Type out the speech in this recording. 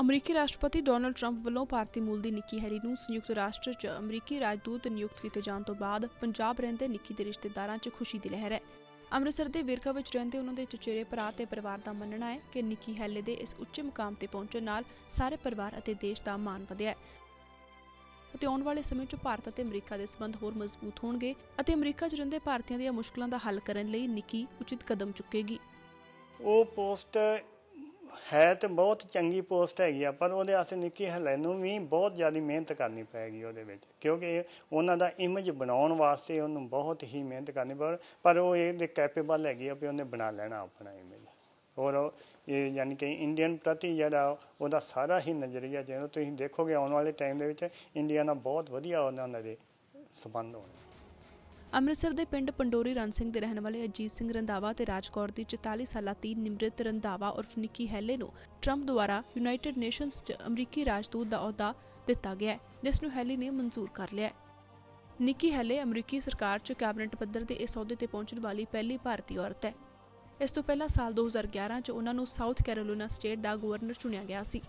ਅਮਰੀਕੀ ਰਾਸ਼ਟਰਪਤੀ Donald Trump ਵੱਲੋਂ ਭਾਰਤੀ ਮੂਲ ਦੀ ਨਿੱਕੀ ਹੈਲੀ ਨੂੰ ਸੰਯੁਕਤ ਰਾਸ਼ਟਰ 'ਚ ਅਮਰੀਕੀ ਰਾਜਦੂਤ ਨਿਯੁਕਤ ਕੀਤੇ ਜਾਣ ਤੋਂ ਬਾਅਦ ਪੰਜਾਬ ਰਹਿੰਦੇ ਨਿੱਕੀ ਦੇ ਰਿਸ਼ਤੇਦਾਰਾਂ 'ਚ ਖੁਸ਼ੀ ਦੀ ਲਹਿਰ ਹੈ। ਅੰਮ੍ਰਿਤਸਰ ਦੇ ਵਿਰਕਾ ਵਿੱਚ ਰਹਿੰਦੇ ਉਹਨਾਂ ਦੇ ਚਚੇਰੇ ਭਰਾ ਤੇ ਪਰਿਵਾਰ ਦਾ ਮੰਨਣਾ ਹੈ ਕਿ ਨਿੱਕੀ ਹੈਲੇ ਦੇ ਇਸ ਉੱਚੇ ਮੁਕਾਮ ਤੇ ਪਹੁੰਚਣ ਨਾਲ ਸਾਰੇ ਪਰਿਵਾਰ ਅਤੇ ਦੇਸ਼ ਦਾ ਮਾਣ ਵਧਿਆ ਹੈ। ਅਤੇ ਆਉਣ ਵਾਲੇ ਸਮੇਂ 'ਚ ਭਾਰਤ ਅਤੇ ਅਮਰੀਕਾ ਦੇ ਸਬੰਧ ਹੋਰ ਮਜ਼ਬੂਤ ਹੋਣਗੇ ਅਤੇ ਅਮਰੀਕਾ 'ਚ ਰਹਿੰਦੇ ਭਾਰਤੀਆਂ ਦੀਆਂ ਮੁਸ਼ਕਲਾਂ ਦਾ ਹੱਲ ਕਰਨ ਲਈ ਨਿੱਕੀ ਉਚਿਤ ਕਦਮ ਚੁੱਕੇਗੀ। ਉਹ ਪੋਸਟ ਹੈ ਤੇ ਬਹੁਤ ਚੰਗੀ ਪੋਸਟ ਹੈਗੀ ਆ, ਪਰ ਉਹਦੇ ਵਾਸਤੇ ਨਿੱਕੀ ਹਲੇ ਨੂੰ ਵੀ ਬਹੁਤ ਜ਼ਿਆਦਾ ਮਿਹਨਤ ਕਰਨੀ ਪਏਗੀ ਉਹਦੇ ਵਿੱਚ, ਕਿਉਂਕਿ ਉਹਨਾਂ ਦਾ ਇਮੇਜ ਬਣਾਉਣ ਵਾਸਤੇ ਉਹਨੂੰ ਬਹੁਤ ਹੀ ਮਿਹਨਤ ਕਰਨੀ ਪਰ ਪਰ ਉਹ ਇਹਦੇ ਕੈਪੇਬਲ ਹੈਗੀ ਆ ਵੀ ਉਹਨੇ ਬਣਾ ਲੈਣਾ ਆਪਣਾ ਇਮੇਜ ਔਰ ਇਹ ਯਾਨੀ ਕਿ ਇੰਡੀਅਨ ਪ੍ਰਤੀ ਜਿਹੜਾ ਉਹਦਾ ਸਾਰਾ ਹੀ ਨਜ਼ਰੀਆ ਜਿਹੜਾ ਤੁਸੀਂ ਦੇਖੋਗੇ ਆਉਣ ਵਾਲੇ ਟਾਈਮ ਦੇ ਵਿੱਚ ਇੰਡੀਆ ਨਾਲ ਬਹੁਤ ਵਧੀਆ ਉਹਨਾਂ ਦੇ ਸਬੰਧ ਹੋਣਗੇ ਅੰਮ੍ਰਿਤਸਰ ਦੇ ਪਿੰਡ ਪੰਡੋਰੀ ਰਣ ਸਿੰਘ ਦੇ ਰਹਿਣ ਵਾਲੇ ਅਜੀਤ ਸਿੰਘ ਰੰਧਾਵਾ ਤੇ ਰਾਜਕੌਰ ਦੀ 44 ਸਾਲਾ ਧੀ ਨਿਮਰਤ ਰੰਧਾਵਾ ਉਰਫ ਨਿੱਕੀ ਹੈਲੇ ਨੂੰ ਟਰੰਪ ਦੁਆਰਾ ਯੂਨਾਈਟਿਡ ਨੇਸ਼ਨਸ 'ਚ ਅਮਰੀਕੀ ਰਾਜਦੂਤ ਦਾ ਅਹੁਦਾ ਦਿੱਤਾ ਗਿਆ ਹੈ, ਜਿਸ ਨੂੰ ਹੈਲੀ ਨੇ ਮਨਜ਼ੂਰ ਕਰ ਲਿਆ ਹੈ। ਨਿੱਕੀ ਹੈਲੇ ਅਮਰੀਕੀ ਸਰਕਾਰ 'ਚ ਕੈਬਨਿਟ ਪੱਧਰ ਦੇ ਇਸ ਅਹੁਦੇ ਤੇ ਪਹੁੰਚਣ ਵਾਲੀ ਪਹਿਲੀ ਭਾਰਤੀ ਔਰਤ ਹੈ। ਇਸ ਤੋਂ ਪਹਿਲਾਂ ਸਾਲ 2011 'ਚ ਉਹਨਾਂ ਨੂੰ ਸਾਊਥ ਕੈਰੋਲੀਨਾ ਸਟੇਟ ਦਾ ਗਵਰਨਰ ਚੁਣਿਆ ਗਿਆ ਸੀ।